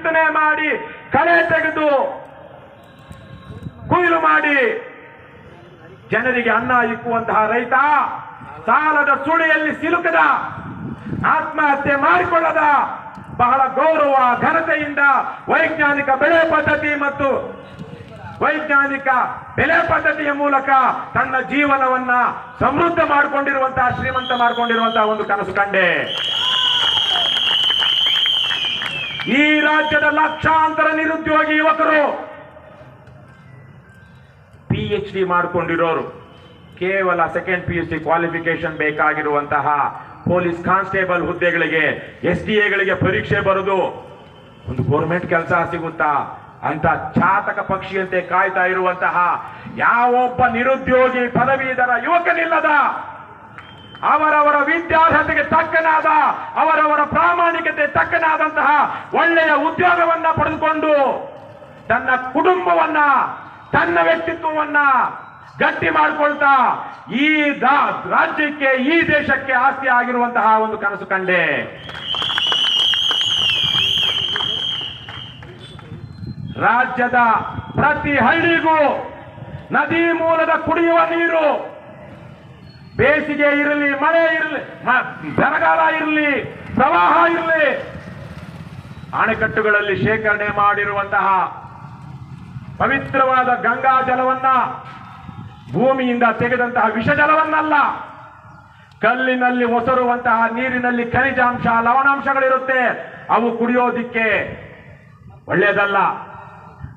ಬಿತ್ತನೆ ಮಾಡಿ ಕಳೆ ತೆಗೆದು ಕೊಯ್ಲು ಮಾಡಿ ಜನರಿಗೆ ಅನ್ನ ಇಕ್ಕುವಂತಹ ರೈತ ಸಾಲದ ಸುಳಿಯಲ್ಲಿ ಸಿಲುಕದ, ಆತ್ಮಹತ್ಯೆ ಮಾಡಿಕೊಳ್ಳದ, ಬಹಳ ಗೌರವ, ಘನತೆಯಿಂದ ವೈಜ್ಞಾನಿಕ ಬೆಳೆ ಪದ್ಧತಿ ಮತ್ತು ವೈಜ್ಞಾನಿಕ ಬೆಲೆ ಪದ್ಧತಿಯ ಮೂಲಕ ತನ್ನ ಜೀವನವನ್ನ ಸಮೃದ್ಧ ಮಾಡಿಕೊಂಡಿರುವಂತಹ ಶ್ರೀಮಂತ ಮಾಡಿಕೊಂಡಿರುವಂತಹ ಒಂದು ಕನಸು ಕಂಡೆ. ಈ ರಾಜ್ಯದ ಲಕ್ಷಾಂತರ ನಿರುದ್ಯೋಗಿ ಯುವಕರು ಪಿ ಎಚ್ ಡಿ ಮಾಡಿಕೊಂಡಿರೋರು. ಕೇವಲ second P U C qualification ಬೇಕಾಗಿರುವಂತಹ ಪೊಲೀಸ್ ಕಾನ್ಸ್ಟೇಬಲ್ ಹುದ್ದೆಗಳಿಗೆ ಎಸ್ ಡಿ ಎಗಳಿಗೆ ಪರೀಕ್ಷೆ ಬರೆದು ಒಂದು ಗೌರ್ಮೆಂಟ್ ಕೆಲಸ ಸಿಗುತ್ತಾ? ಅಂತ ಚಾತಕ ಪಕ್ಷಿಯಂತೆ ಕಾಯ್ತಾ ಇರುವಂತಹ ಯಾವೊಬ್ಬ ನಿರುದ್ಯೋಗಿ ಪದವೀಧರ ಯುವಕನಿಲ್ಲದ ಅವರವರ ವಿದ್ಯಾರ್ಹತೆಗೆ ತಕ್ಕನಾದ, ಅವರವರ ಪ್ರಾಮಾಣಿಕತೆ ತಕ್ಕನಾದಂತಹ ಒಳ್ಳೆಯ ಉದ್ಯೋಗವನ್ನ ಪಡೆದುಕೊಂಡು ತನ್ನ ಕುಟುಂಬವನ್ನ, ತನ್ನ ವ್ಯಕ್ತಿತ್ವವನ್ನ ಗಟ್ಟಿ ಮಾಡಿಕೊಳ್ತಾ ಈ ರಾಜ್ಯಕ್ಕೆ, ಈ ದೇಶಕ್ಕೆ ಆಸ್ತಿ ಆಗಿರುವಂತಹ ಒಂದು ಕನಸು ಕಂಡೆ. ರಾಜ್ಯದ ಪ್ರತಿ ಹಳ್ಳಿಗೂ ನದಿ ಮೂಲದ ಕುಡಿಯುವ ನೀರು ಬೇಸಿಗೆ ಇರಲಿ, ಮಳೆ ಇರಲಿ ಬರಗಾಲ ಇರಲಿ, ಪ್ರವಾಹ ಇರಲಿ, ಅಣೆಕಟ್ಟುಗಳಲ್ಲಿ ಶೇಖರಣೆ ಮಾಡಿರುವಂತಹ ಪವಿತ್ರವಾದ ಗಂಗಾ ಜಲವನ್ನ ಭೂಮಿಯಿಂದ ತೆಗೆದಂತಹ ವಿಷ ಜಲವನ್ನಲ್ಲ ಕಲ್ಲಿನಲ್ಲಿ ಒಸರುವಂತಹ ನೀರಿನಲ್ಲಿ ಖನಿಜಾಂಶ, ಲವಣಾಂಶಗಳಿರುತ್ತೆ, ಅವು ಕುಡಿಯೋದಿಕ್ಕೆ ಒಳ್ಳೆಯದಲ್ಲ.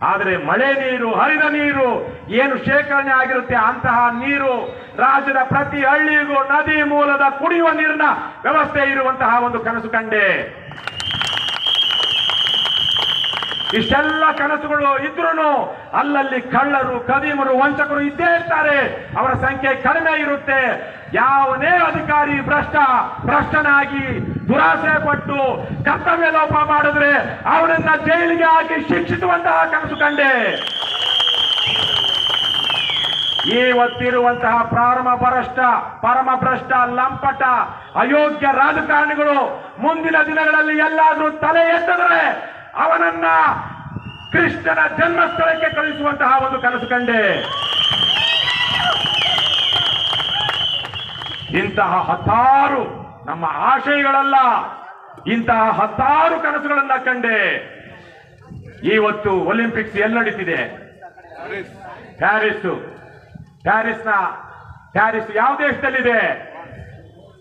ಆದರೆ ಮಳೆ ನೀರು, ಹರಿದ ನೀರು, ಏನು ಶೇಖರಣೆ ಆಗಿರುತ್ತೆ ಅಂತಹ ನೀರು, ರಾಜ್ಯದ ಪ್ರತಿ ಹಳ್ಳಿಗೂ ನದಿ ಮೂಲದ ಕುಡಿಯುವ ನೀರಿನ ವ್ಯವಸ್ಥೆ ಇರುವಂತಹ ಒಂದು ಕನಸು ಕಂಡೆ. ಇಷ್ಟೆಲ್ಲ ಕನಸುಗಳು ಇದ್ರೂ ಅಲ್ಲಲ್ಲಿ ಕಳ್ಳರು, ಕದೀಮರು, ವಂಚಕರು ಇದ್ದೇ ಇರ್ತಾರೆ. ಅವರ ಸಂಖ್ಯೆ ಕಡಿಮೆ ಇರುತ್ತೆ. ಯಾವನೇ ಅಧಿಕಾರಿ ಭ್ರಷ್ಟ, ಭ್ರಷ್ಟನಾಗಿ ದುರಾಸೆ ಪಟ್ಟು ಕರ್ತವ್ಯ ಲೋಪ ಮಾಡಿದ್ರೆ ಅವನನ್ನ ಜೈಲಿಗೆ ಹಾಕಿ ಶಿಕ್ಷಿಸುವಂತಹ ಕನಸು ಕಂಡೆ. ಇವತ್ತಿರುವಂತಹ ಪ್ರಾರಂಭ ಭ್ರಷ್ಟ, ಪರಮ ಭ್ರಷ್ಟ, ಲಂಪಟ, ಅಯೋಗ್ಯ ರಾಜಕಾರಣಿಗಳು ಮುಂದಿನ ದಿನಗಳಲ್ಲಿ ಎಲ್ಲಾದ್ರೂ ತಲೆ ಎತ್ತಿದ್ರೆ ಅವನನ್ನ ಕೃಷ್ಣನ ಜನ್ಮಸ್ಥಳಕ್ಕೆ ಕಳಿಸುವಂತಹ ಒಂದು ಕನಸು ಕಂಡೆ. ಇಂತಹ ಹತ್ತಾರು ನಮ್ಮ ಆಶಯಗಳಲ್ಲ, ಇಂತಹ ಹತ್ತಾರು ಕನಸುಗಳನ್ನ ಕಂಡೆ. ಇವತ್ತು ಒಲಿಂಪಿಕ್ಸ್ ಎಲ್ಲಿ ನಡೀತಿದೆ ಪ್ಯಾರಿಸ್. ಪ್ಯಾರಿಸ್ನ, ಪ್ಯಾರಿಸ್ ಯಾವ ದೇಶದಲ್ಲಿದೆ?